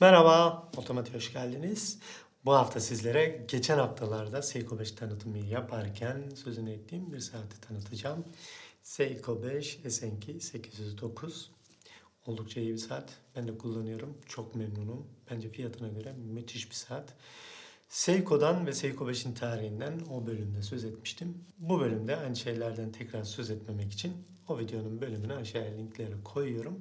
Merhaba, Otomatik hoş geldiniz. Bu hafta sizlere geçen haftalarda Seiko 5 tanıtımı yaparken sözünü ettiğim bir saati tanıtacağım. Seiko 5 SNK 809. Oldukça iyi bir saat. Ben de kullanıyorum. Çok memnunum. Bence fiyatına göre müthiş bir saat. Seiko'dan ve Seiko 5'in tarihinden o bölümde söz etmiştim. Bu bölümde aynı şeylerden tekrar söz etmemek için o videonun bölümünü aşağıya linkleri koyuyorum.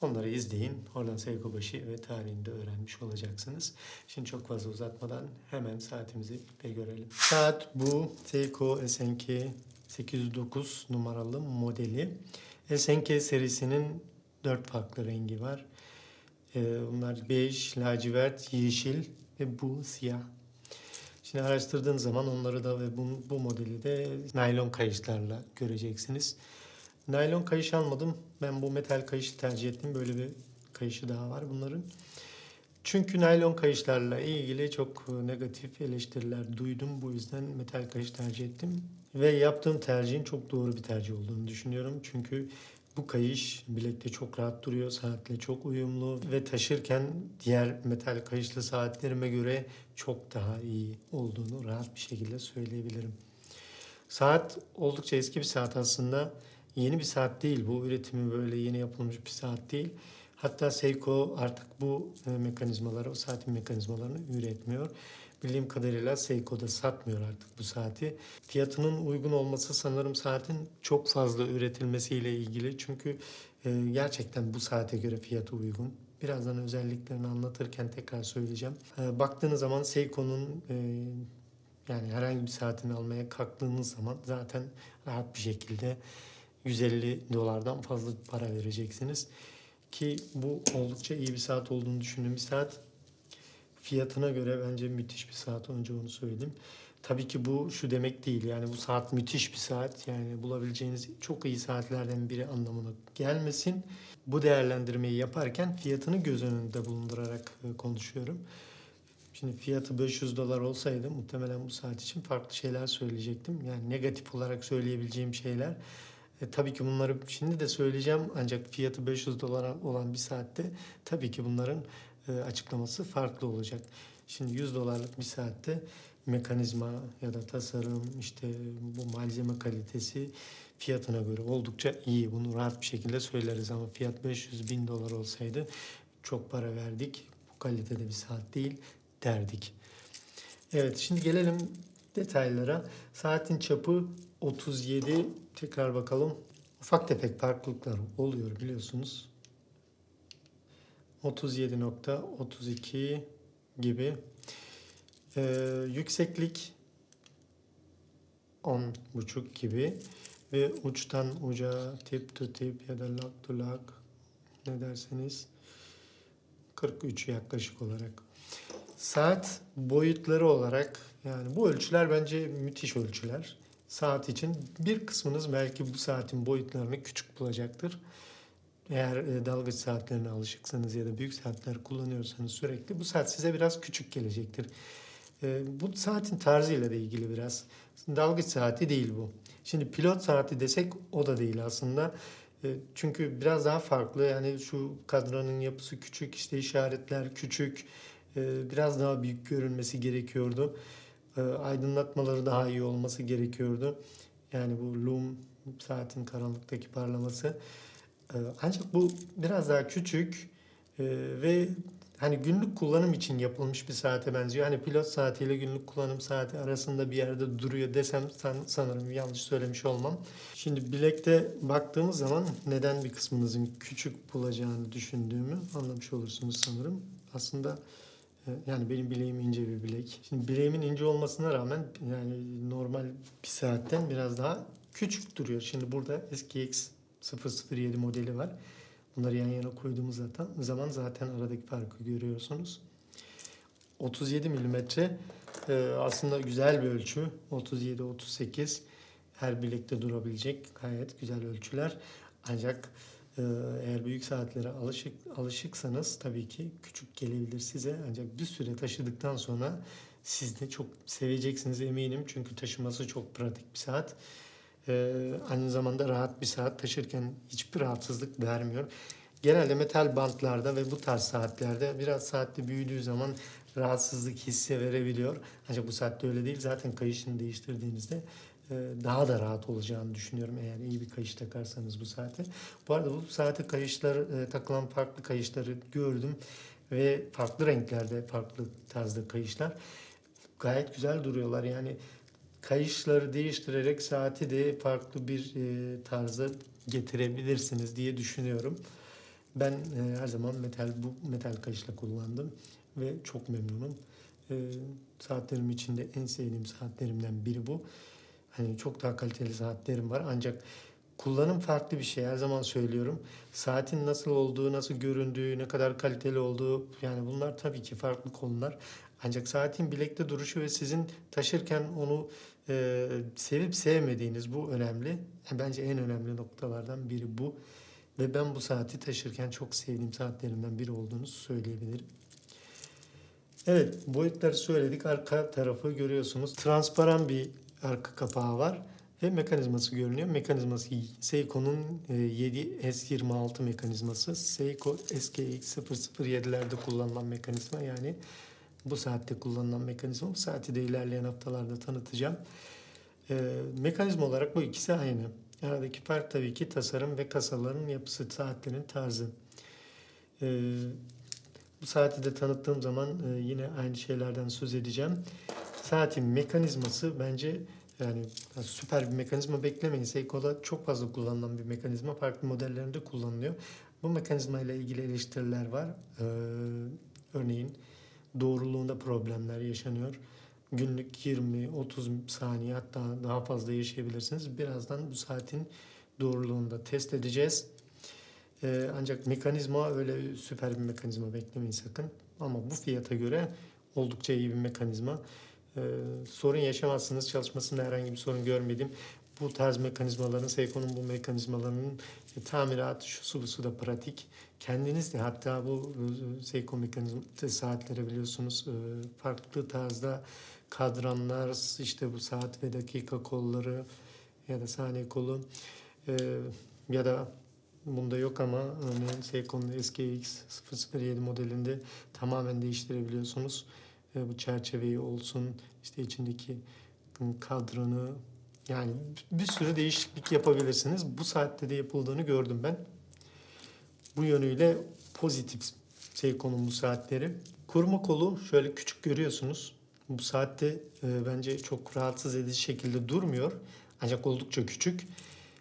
Onları izleyin. Oradan 5'i ve tarihini de öğrenmiş olacaksınız. Şimdi çok fazla uzatmadan hemen saatimizi bir görelim. Saat bu Seiko SNK 809 numaralı modeli. SNK serisinin 4 farklı rengi var. Ee, Bunlar bej, lacivert, yeşil ve bu siyah. Şimdi araştırdığın zaman onları da ve bu, bu modeli de naylon kayışlarla göreceksiniz. Naylon kayış almadım. Ben bu metal kayışı tercih ettim. Böyle bir kayışı daha var bunların. Çünkü naylon kayışlarla ilgili çok negatif eleştiriler duydum. Bu yüzden metal kayış tercih ettim. Ve yaptığım tercihin çok doğru bir tercih olduğunu düşünüyorum. Çünkü bu kayış bilekte çok rahat duruyor, saatle çok uyumlu ve taşırken diğer metal kayışlı saatlerime göre çok daha iyi olduğunu rahat bir şekilde söyleyebilirim. Saat oldukça eski bir saat aslında. Yeni bir saat değil bu. Üretimi böyle yeni yapılmış bir saat değil. Hatta Seiko artık bu e, mekanizmaları, o saatin mekanizmalarını üretmiyor. Bildiğim kadarıyla Seiko da satmıyor artık bu saati. Fiyatının uygun olması sanırım saatin çok fazla üretilmesiyle ilgili. Çünkü e, gerçekten bu saate göre fiyatı uygun. Birazdan özelliklerini anlatırken tekrar söyleyeceğim. E, baktığınız zaman Seiko'nun yani herhangi bir saatini almaya kalktığınız zaman zaten rahat bir şekilde 150 dolardan fazla para vereceksiniz. Ki bu oldukça iyi bir saat olduğunu düşündüğüm bir saat. Fiyatına göre bence müthiş bir saat. Önce onu söyleyeyim. Tabii ki bu şu demek değil. Yani bu saat müthiş bir saat. Yani bulabileceğiniz çok iyi saatlerden biri anlamına gelmesin. Bu değerlendirmeyi yaparken fiyatını göz önünde bulundurarak e, konuşuyorum. Şimdi fiyatı 500 dolar olsaydı muhtemelen bu saat için farklı şeyler söyleyecektim. Yani negatif olarak söyleyebileceğim şeyler. E, tabii ki bunları şimdi de söyleyeceğim ancak fiyatı 500 dolar olan bir saatte tabii ki bunların e, açıklaması farklı olacak. Şimdi 100 dolarlık bir saatte mekanizma ya da tasarım işte bu malzeme kalitesi fiyatına göre oldukça iyi. Bunu rahat bir şekilde söyleriz ama fiyat 500 bin dolar olsaydı çok para verdik. Bu kalitede bir saat değil derdik. Evet şimdi gelelim detaylara. Saatin çapı 37 tekrar bakalım. Ufak tefek farklılıklar oluyor biliyorsunuz. 37.32 gibi. Ee, yükseklik 10.5 gibi ve uçtan uca tip to tip ya da lock to lock ne derseniz 43 yaklaşık olarak. Saat boyutları olarak yani bu ölçüler bence müthiş ölçüler. Saat için bir kısmınız belki bu saatin boyutlarını küçük bulacaktır. Eğer e, dalgıç saatlerine alışıksanız ya da büyük saatler kullanıyorsanız sürekli bu saat size biraz küçük gelecektir. E, bu saatin tarzıyla da ilgili biraz. Dalgıç saati değil bu. Şimdi pilot saati desek o da değil aslında. E, çünkü biraz daha farklı. Yani şu kadranın yapısı küçük, işte işaretler küçük. Biraz daha büyük görünmesi gerekiyordu. E, aydınlatmaları daha iyi olması gerekiyordu. Yani bu lum saatin karanlıktaki parlaması. E, ancak bu biraz daha küçük e, ve hani günlük kullanım için yapılmış bir saate benziyor. Hani pilot saatiyle günlük kullanım saati arasında bir yerde duruyor desem san- sanırım yanlış söylemiş olmam. Şimdi bilekte baktığımız zaman neden bir kısmınızın küçük bulacağını düşündüğümü anlamış olursunuz sanırım. Aslında yani benim bileğim ince bir bilek. Şimdi bileğimin ince olmasına rağmen yani normal bir saatten biraz daha küçük duruyor. Şimdi burada SKX 007 modeli var. Bunları yan yana koyduğumuz zaten, zaman zaten aradaki farkı görüyorsunuz. 37 milimetre e, aslında güzel bir ölçü. 37-38 her bilekte durabilecek gayet güzel ölçüler. Ancak eğer büyük saatlere alışık alışıksanız tabii ki küçük gelebilir size. Ancak bir süre taşıdıktan sonra siz de çok seveceksiniz eminim. Çünkü taşıması çok pratik bir saat. Ee, aynı zamanda rahat bir saat taşırken hiçbir rahatsızlık vermiyor. Genelde metal bantlarda ve bu tarz saatlerde biraz saatte büyüdüğü zaman rahatsızlık hissi verebiliyor. Ancak bu saatte öyle değil. Zaten kayışını değiştirdiğinizde daha da rahat olacağını düşünüyorum eğer iyi bir kayış takarsanız bu saate. Bu arada bu saate kayışlar e, takılan farklı kayışları gördüm ve farklı renklerde farklı tarzda kayışlar gayet güzel duruyorlar. Yani kayışları değiştirerek saati de farklı bir e, tarza getirebilirsiniz diye düşünüyorum. Ben e, her zaman metal bu metal kayışla kullandım ve çok memnunum. E, saatlerim içinde en sevdiğim saatlerimden biri bu. Hani çok daha kaliteli saatlerim var ancak kullanım farklı bir şey. Her zaman söylüyorum. Saatin nasıl olduğu, nasıl göründüğü, ne kadar kaliteli olduğu yani bunlar tabii ki farklı konular. Ancak saatin bilekte duruşu ve sizin taşırken onu e, sevip sevmediğiniz bu önemli. Yani bence en önemli noktalardan biri bu. Ve ben bu saati taşırken çok sevdiğim saatlerimden biri olduğunu söyleyebilirim. Evet, boyutları söyledik. Arka tarafı görüyorsunuz. Transparan bir arka kapağı var ve mekanizması görünüyor. Mekanizması Seiko'nun e, 7S26 mekanizması. Seiko SKX 007'lerde kullanılan mekanizma yani bu saatte kullanılan mekanizma. Bu saati de ilerleyen haftalarda tanıtacağım. E, mekanizma olarak bu ikisi aynı. Aradaki fark tabii ki tasarım ve kasaların yapısı, saatlerin tarzı. E, bu saati de tanıttığım zaman e, yine aynı şeylerden söz edeceğim. Saatin mekanizması bence yani süper bir mekanizma beklemeyin. Seiko'da çok fazla kullanılan bir mekanizma. Farklı modellerinde kullanılıyor. Bu mekanizma ile ilgili eleştiriler var. Ee, örneğin doğruluğunda problemler yaşanıyor. Günlük 20-30 saniye hatta daha fazla yaşayabilirsiniz. Birazdan bu saatin doğruluğunda test edeceğiz. Ee, ancak mekanizma öyle süper bir mekanizma beklemeyin sakın. Ama bu fiyata göre oldukça iyi bir mekanizma. Ee, sorun yaşamazsınız. Çalışmasında herhangi bir sorun görmedim. Bu tarz mekanizmaların, Seiko'nun bu mekanizmalarının tamiratı şu su bu su da pratik. Kendiniz de hatta bu e, Seiko mekanizma saatleri biliyorsunuz e, farklı tarzda kadranlar, işte bu saat ve dakika kolları ya da saniye kolu e, ya da bunda yok ama örneğin Seiko'nun SKX 007 modelinde tamamen değiştirebiliyorsunuz. E, bu çerçeveyi olsun, işte içindeki kadranı yani bir sürü değişiklik yapabilirsiniz. Bu saatte de yapıldığını gördüm ben. Bu yönüyle pozitif Seiko'nun bu saatleri. Kurma kolu şöyle küçük görüyorsunuz. Bu saatte e, bence çok rahatsız edici şekilde durmuyor. Ancak oldukça küçük.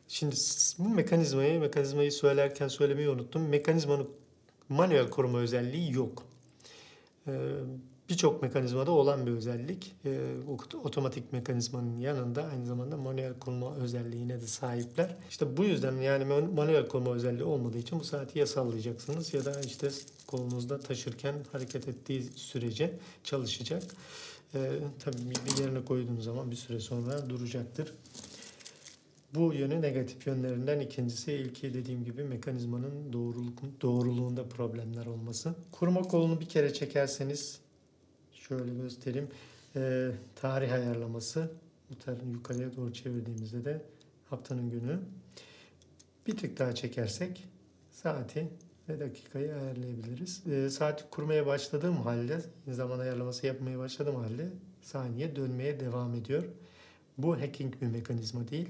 Şimdi bu mekanizmayı, mekanizmayı söylerken söylemeyi unuttum. Mekanizmanın manuel koruma özelliği yok. Ee, Birçok mekanizmada olan bir özellik. Ee, otomatik mekanizmanın yanında aynı zamanda manuel koruma özelliğine de sahipler. İşte bu yüzden yani manuel koruma özelliği olmadığı için bu saati ya sallayacaksınız ya da işte kolunuzda taşırken hareket ettiği sürece çalışacak. Ee, tabii bir yerine koyduğunuz zaman bir süre sonra duracaktır. Bu yönü negatif yönlerinden ikincisi ilki dediğim gibi mekanizmanın doğruluk, doğruluğunda problemler olması. Kurma kolunu bir kere çekerseniz şöyle göstereyim. Ee, tarih ayarlaması bu yukarıya doğru çevirdiğimizde de haftanın günü. Bir tık daha çekersek saati ve dakikayı ayarlayabiliriz. Ee, saati kurmaya başladığım halde, zaman ayarlaması yapmaya başladığım halde saniye dönmeye devam ediyor. Bu hacking bir mekanizma değil.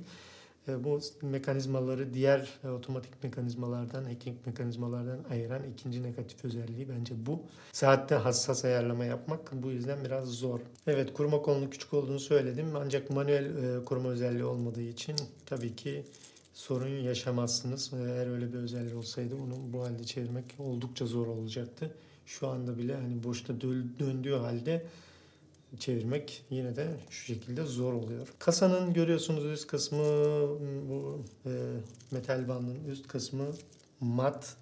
E, bu mekanizmaları diğer e, otomatik mekanizmalardan, hacking mekanizmalardan ayıran ikinci negatif özelliği bence bu. Saatte hassas ayarlama yapmak bu yüzden biraz zor. Evet kurma kolunu küçük olduğunu söyledim ancak manuel e, kurma özelliği olmadığı için tabii ki sorun yaşamazsınız. Eğer öyle bir özelliği olsaydı onu bu halde çevirmek oldukça zor olacaktı. Şu anda bile hani boşta döndüğü halde çevirmek yine de şu şekilde zor oluyor. Kasanın görüyorsunuz üst kısmı bu e, metal bandın üst kısmı mat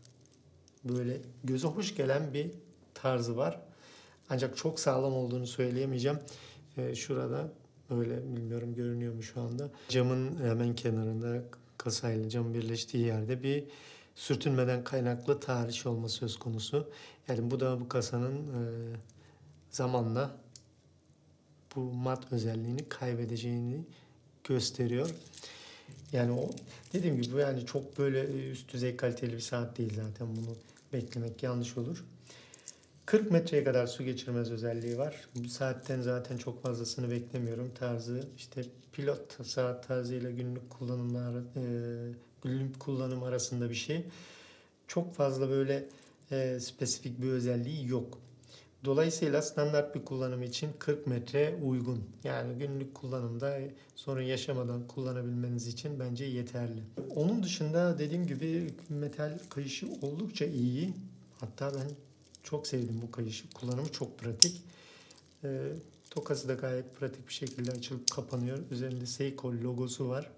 böyle göze hoş gelen bir tarzı var. Ancak çok sağlam olduğunu söyleyemeyeceğim. E, şurada böyle bilmiyorum görünüyor mu şu anda. Camın hemen kenarında kasayla cam birleştiği yerde bir sürtünmeden kaynaklı tarih olma söz konusu. Yani bu da bu kasanın e, zamanla bu mat özelliğini kaybedeceğini gösteriyor. Yani o dediğim gibi yani çok böyle üst düzey kaliteli bir saat değil zaten bunu beklemek yanlış olur. 40 metreye kadar su geçirmez özelliği var. Bu saatten zaten çok fazlasını beklemiyorum. Tarzı işte pilot saat tarzıyla günlük kullanımlar e, günlük kullanım arasında bir şey. Çok fazla böyle e, spesifik bir özelliği yok. Dolayısıyla standart bir kullanım için 40 metre uygun. Yani günlük kullanımda sorun yaşamadan kullanabilmeniz için bence yeterli. Onun dışında dediğim gibi metal kayışı oldukça iyi. Hatta ben çok sevdim bu kayışı. Kullanımı çok pratik. Ee, tokası da gayet pratik bir şekilde açılıp kapanıyor. Üzerinde Seiko logosu var.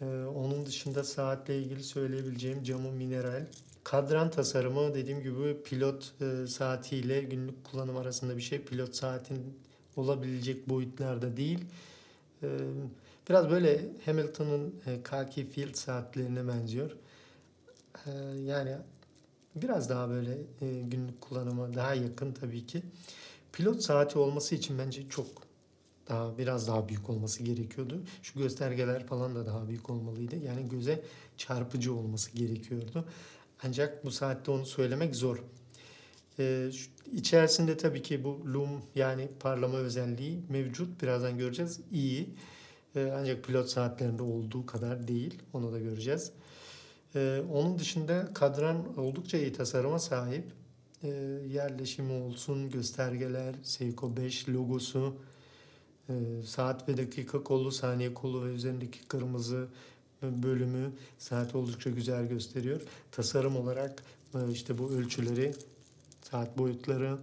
Ee, onun dışında saatle ilgili söyleyebileceğim camı mineral. Kadran tasarımı dediğim gibi pilot e, saatiyle günlük kullanım arasında bir şey. Pilot saatin olabilecek boyutlarda değil. Ee, biraz böyle Hamilton'ın e, Khaki Field saatlerine benziyor. Ee, yani biraz daha böyle e, günlük kullanıma daha yakın tabii ki. Pilot saati olması için bence çok daha biraz daha büyük olması gerekiyordu. Şu göstergeler falan da daha büyük olmalıydı. Yani göze çarpıcı olması gerekiyordu. Ancak bu saatte onu söylemek zor. Ee, içerisinde tabii ki bu lum yani parlama özelliği mevcut. Birazdan göreceğiz. İyi. Ee, ancak pilot saatlerinde olduğu kadar değil. Onu da göreceğiz. Ee, onun dışında kadran oldukça iyi tasarıma sahip. Ee, yerleşimi olsun, göstergeler, Seiko 5 logosu, e, saat ve dakika kolu, saniye kolu ve üzerindeki kırmızı bölümü saat oldukça güzel gösteriyor. Tasarım olarak e, işte bu ölçüleri, saat boyutları,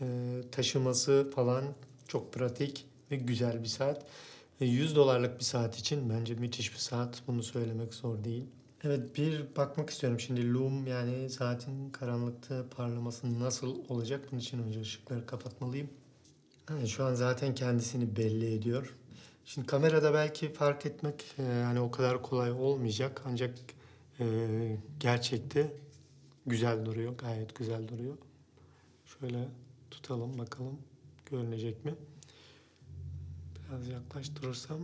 e, taşıması falan çok pratik ve güzel bir saat. E, 100 dolarlık bir saat için bence müthiş bir saat. Bunu söylemek zor değil. Evet bir bakmak istiyorum şimdi loom yani saatin karanlıkta parlaması nasıl olacak? Bunun için önce ışıkları kapatmalıyım. Yani şu an zaten kendisini belli ediyor. Şimdi kamerada belki fark etmek e, yani o kadar kolay olmayacak ancak e, gerçekte güzel duruyor, gayet güzel duruyor. Şöyle tutalım bakalım görünecek mi? Biraz yaklaştırırsam.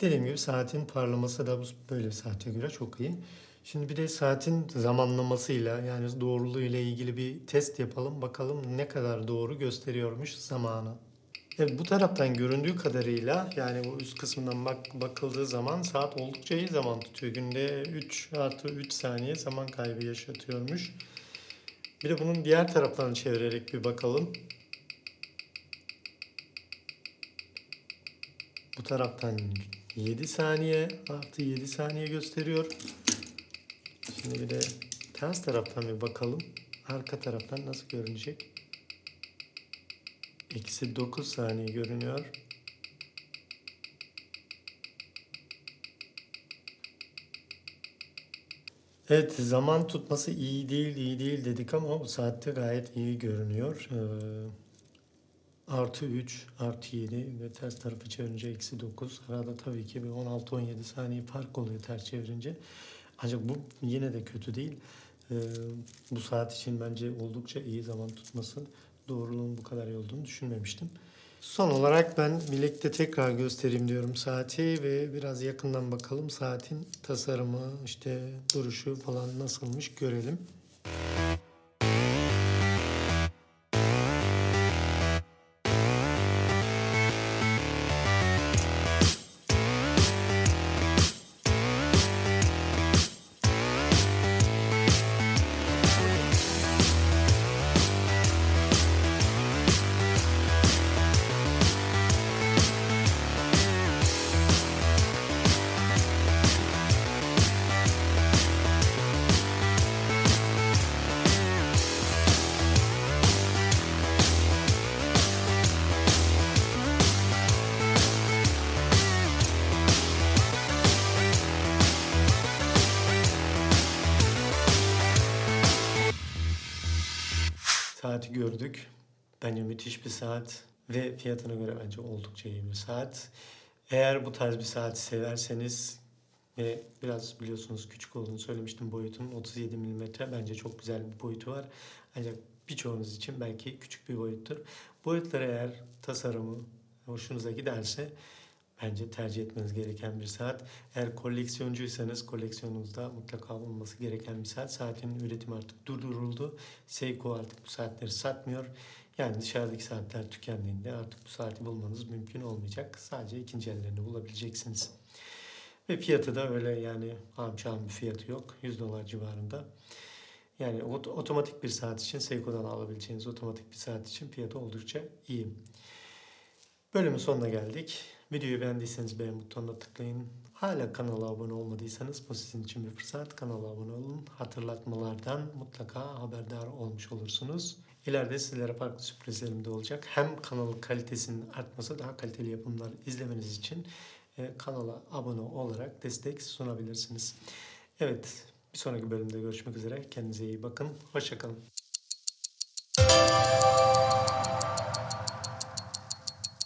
Dediğim gibi saatin parlaması da böyle bir saate göre çok iyi. Şimdi bir de saatin zamanlamasıyla yani doğruluğuyla ilgili bir test yapalım. Bakalım ne kadar doğru gösteriyormuş zamanı. Evet, bu taraftan göründüğü kadarıyla yani bu üst kısmından bak, bakıldığı zaman saat oldukça iyi zaman tutuyor. Günde 3 artı 3 saniye zaman kaybı yaşatıyormuş. Bir de bunun diğer taraflarını çevirerek bir bakalım. Bu taraftan 7 saniye artı 7 saniye gösteriyor. Şimdi bir de ters taraftan bir bakalım. Arka taraftan nasıl görünecek? Eksi 9 saniye görünüyor. Evet zaman tutması iyi değil iyi değil dedik ama bu saatte gayet iyi görünüyor. Ee, Artı 3, artı 7 ve ters tarafı çevirince eksi 9. Arada tabii ki bir 16-17 saniye fark oluyor ters çevirince. Ancak bu yine de kötü değil. Ee, bu saat için bence oldukça iyi zaman tutması. Doğruluğun bu kadar iyi olduğunu düşünmemiştim. Son olarak ben bilekte tekrar göstereyim diyorum saati ve biraz yakından bakalım saatin tasarımı, işte duruşu falan nasılmış görelim. Saati gördük. Bence müthiş bir saat ve fiyatına göre bence oldukça iyi bir saat. Eğer bu tarz bir saati severseniz ve biraz biliyorsunuz küçük olduğunu söylemiştim boyutun 37 mm bence çok güzel bir boyutu var. Ancak birçoğunuz için belki küçük bir boyuttur. Boyutları eğer tasarımı hoşunuza giderse bence tercih etmeniz gereken bir saat. Eğer koleksiyoncuysanız koleksiyonunuzda mutlaka olması gereken bir saat. Saatin üretimi artık durduruldu. Seiko artık bu saatleri satmıyor. Yani dışarıdaki saatler tükendiğinde artık bu saati bulmanız mümkün olmayacak. Sadece ikinci ellerini bulabileceksiniz. Ve fiyatı da öyle yani amşam bir fiyatı yok. 100 dolar civarında. Yani ot- otomatik bir saat için Seiko'dan alabileceğiniz otomatik bir saat için fiyatı oldukça iyi. Bölümün sonuna geldik. Videoyu beğendiyseniz beğen butonuna tıklayın. Hala kanala abone olmadıysanız bu sizin için bir fırsat. Kanala abone olun. Hatırlatmalardan mutlaka haberdar olmuş olursunuz. İleride sizlere farklı sürprizlerim de olacak. Hem kanalın kalitesinin artması, daha kaliteli yapımlar izlemeniz için e, kanala abone olarak destek sunabilirsiniz. Evet, bir sonraki bölümde görüşmek üzere. Kendinize iyi bakın. Hoşçakalın.